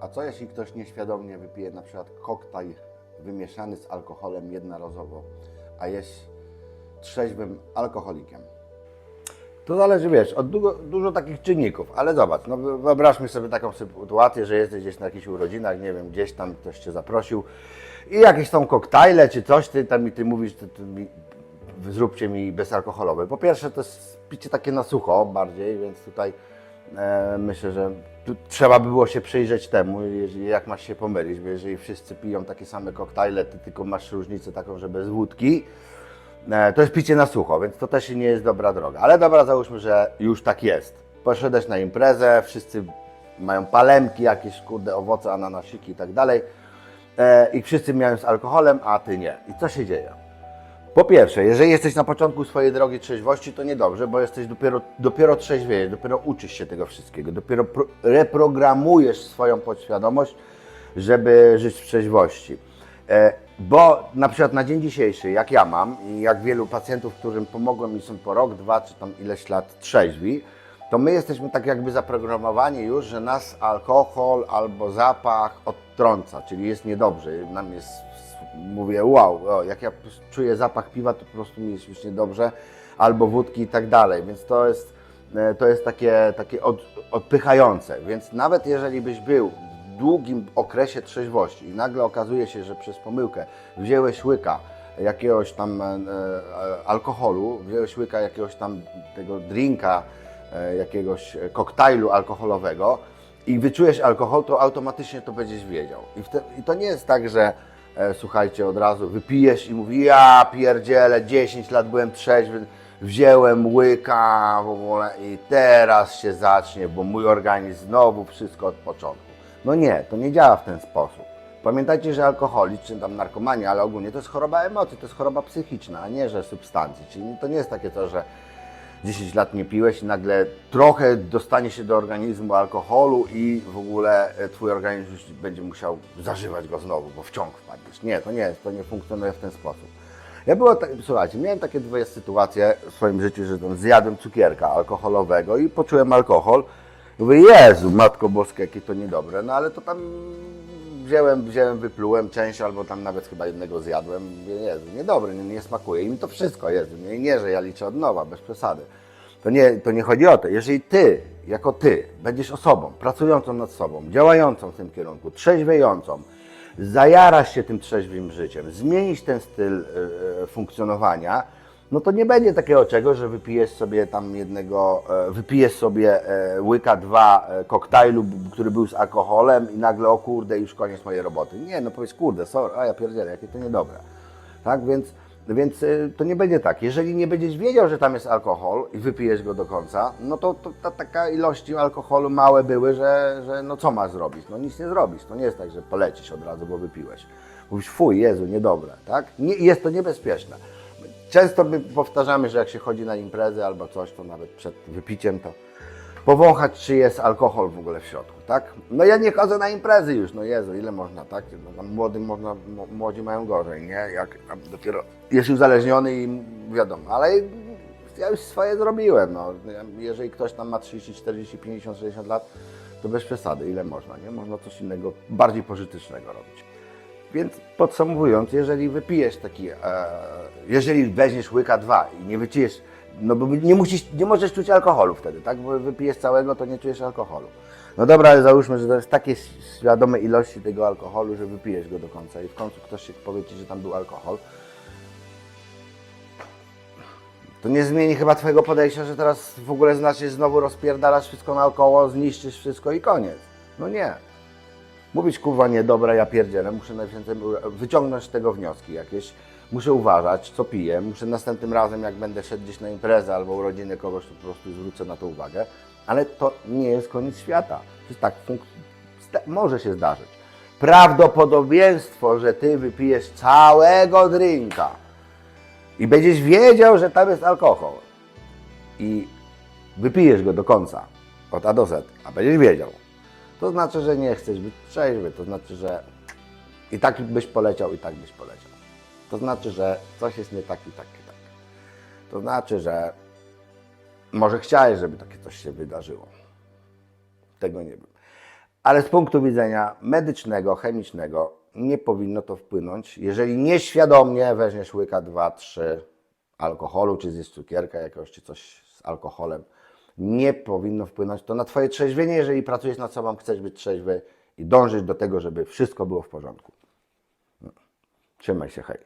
A co jeśli ktoś nieświadomie wypije na przykład koktajl wymieszany z alkoholem jednorazowo, a jest trzeźwym alkoholikiem? To zależy, wiesz, od dużo, dużo takich czynników, ale zobacz, no wy- wyobraźmy sobie taką sytuację, że jesteś gdzieś na jakichś urodzinach, nie wiem, gdzieś tam ktoś Cię zaprosił i jakieś są koktajle czy coś, Ty tam mi Ty mówisz, ty, ty mi, zróbcie mi bezalkoholowe. Po pierwsze to jest picie takie na sucho bardziej, więc tutaj myślę, że trzeba by było się przyjrzeć temu, jak masz się pomylić, bo jeżeli wszyscy piją takie same koktajle, Ty tylko masz różnicę taką, że bez wódki, E, To jest picie na sucho, więc to też nie jest dobra droga. Ale dobra, załóżmy, że już tak jest. Poszedłeś na imprezę, wszyscy mają palemki, jakieś kurde owoce, ananasiki i tak dalej. E, I wszyscy mają z alkoholem, a ty nie. I co się dzieje? Po pierwsze, jeżeli jesteś na początku swojej drogi trzeźwości, to niedobrze, bo jesteś dopiero, dopiero trzeźwiejesz, dopiero uczysz się tego wszystkiego, dopiero pro, reprogramujesz swoją podświadomość, żeby żyć w trzeźwości. E, bo na przykład na dzień dzisiejszy, jak ja mam i jak wielu pacjentów, którym pomogłem i są po rok, dwa czy tam ileś lat trzeźwi, to my jesteśmy tak jakby zaprogramowani już, że nas alkohol albo zapach odtrąca, czyli jest niedobrze. Nam jest, mówię, wow, o, jak ja czuję zapach piwa, to po prostu mi jest już niedobrze, albo wódki i tak dalej, więc to jest, e, to jest takie, takie od, odpychające. Więc nawet jeżeli byś był w długim okresie trzeźwości i nagle okazuje się, że przez pomyłkę wziąłeś łyka jakiegoś tam e, e, alkoholu, wziąłeś łyka jakiegoś tam tego drinka, e, jakiegoś koktajlu alkoholowego i wyczujesz alkohol, to automatycznie to będziesz wiedział. I, wte, i to nie jest tak, że e, słuchajcie, od razu wypijesz i mówi ja pierdzielę, 10 lat byłem trzeźwy, wziąłem łyka w ogóle i teraz się zacznie, bo mój organizm znowu wszystko od początku. No nie, to nie działa w ten sposób. Pamiętajcie, że alkoholizm, czy tam narkomania, ale ogólnie to jest choroba emocji, to jest choroba psychiczna, a nie, że substancji. Czyli to nie jest takie to, że 10 lat nie piłeś i nagle trochę dostanie się do organizmu alkoholu i w ogóle e, twój organizm już będzie musiał zażywać go znowu, bo w ciąg wpadniesz. Nie, to nie jest, to nie funkcjonuje w ten sposób. Ja było tak, słuchajcie, miałem takie dwie sytuacje w swoim życiu, że tam zjadłem cukierka alkoholowego i poczułem alkohol. Mówię, Jezu, Matko Boska, jakie to niedobre. No ale to tam wziąłem, wziąłem, wyplułem część, albo tam nawet chyba jednego zjadłem. Mówię, Jezu, niedobre, nie, nie smakuje. I mi to wszystko, Jezu, nie, nie, że ja liczę od nowa, bez przesady. To nie, to nie chodzi o to. Jeżeli ty, jako ty, będziesz osobą pracującą nad sobą, działającą w tym kierunku, trzeźwiejącą, zajarasz się tym trzeźwym życiem, zmienisz ten styl e, e, funkcjonowania, no to nie będzie takiego czegoś, że wypijesz sobie tam jednego, e, wypijesz sobie e, łyka dwa e, koktajlu, który był z alkoholem i nagle o kurde, już koniec mojej roboty. Nie, no powiedz kurde, sorry, a ja pierdzielę, jakie to niedobre. Tak, więc, więc to nie będzie tak. Jeżeli nie będziesz wiedział, że tam jest alkohol i wypijesz go do końca, no to, to ta, taka ilości alkoholu małe były, że, że no co masz zrobić? No nic nie zrobisz. To nie jest tak, że polecisz od razu, bo wypiłeś. Mówisz, fuj, Jezu, niedobre, tak? Nie, jest to niebezpieczne. Często my powtarzamy, że jak się chodzi na imprezę albo coś, to nawet przed wypiciem to powąchać, czy jest alkohol w ogóle w środku, tak? No ja nie chodzę na imprezy już, no Jezu, ile można, tak? No, młodym można, młodzi mają gorzej, nie? Jak dopiero jest uzależniony i wiadomo, ale ja już swoje zrobiłem, no. Jeżeli ktoś tam ma 30, 40, 50, 60 lat, to bez przesady, ile można, nie? Można coś innego, bardziej pożytecznego robić. Więc podsumowując, jeżeli wypijesz taki, e, jeżeli weźmiesz łyka dwa i nie wypijesz, no bo nie musisz, nie możesz czuć alkoholu wtedy, tak? Bo wypijesz całego, to nie czujesz alkoholu. No dobra, ale załóżmy, że to jest takie świadome ilości tego alkoholu, że wypijesz go do końca i w końcu ktoś się powie Ci, że tam był alkohol. To nie zmieni chyba Twojego podejścia, że teraz w ogóle znaczy znowu rozpierdalasz wszystko naokoło, zniszczysz wszystko i koniec. No nie. Mówić kurwa nie, dobra, ja pierdzielę, muszę najwięcej wyciągnąć z tego wnioski jakieś. Muszę uważać, co piję. Muszę następnym razem, jak będę szedł gdzieś na imprezę albo urodziny kogoś, to po prostu zwrócę na to uwagę. Ale to nie jest koniec świata. Jest tak, może się zdarzyć. Prawdopodobieństwo, że ty wypijesz całego drinka i będziesz wiedział, że tam jest alkohol i wypijesz go do końca, od A do Z, a będziesz wiedział, to znaczy, że nie chcesz być trzeźwy, to znaczy, że i tak byś poleciał, i tak byś poleciał. To znaczy, że coś jest nie tak i tak i tak. To znaczy, że może chciałeś, żeby takie coś się wydarzyło. Tego nie wiem. Ale z punktu widzenia medycznego, chemicznego nie powinno to wpłynąć, jeżeli nieświadomie weźmiesz łyka 2-3 alkoholu, czy zjesz cukierka jakiegoś, czy coś z alkoholem. Nie powinno wpłynąć to na Twoje trzeźwienie, jeżeli pracujesz nad sobą, chcesz być trzeźwy i dążyć do tego, żeby wszystko było w porządku. No. Trzymaj się, hej.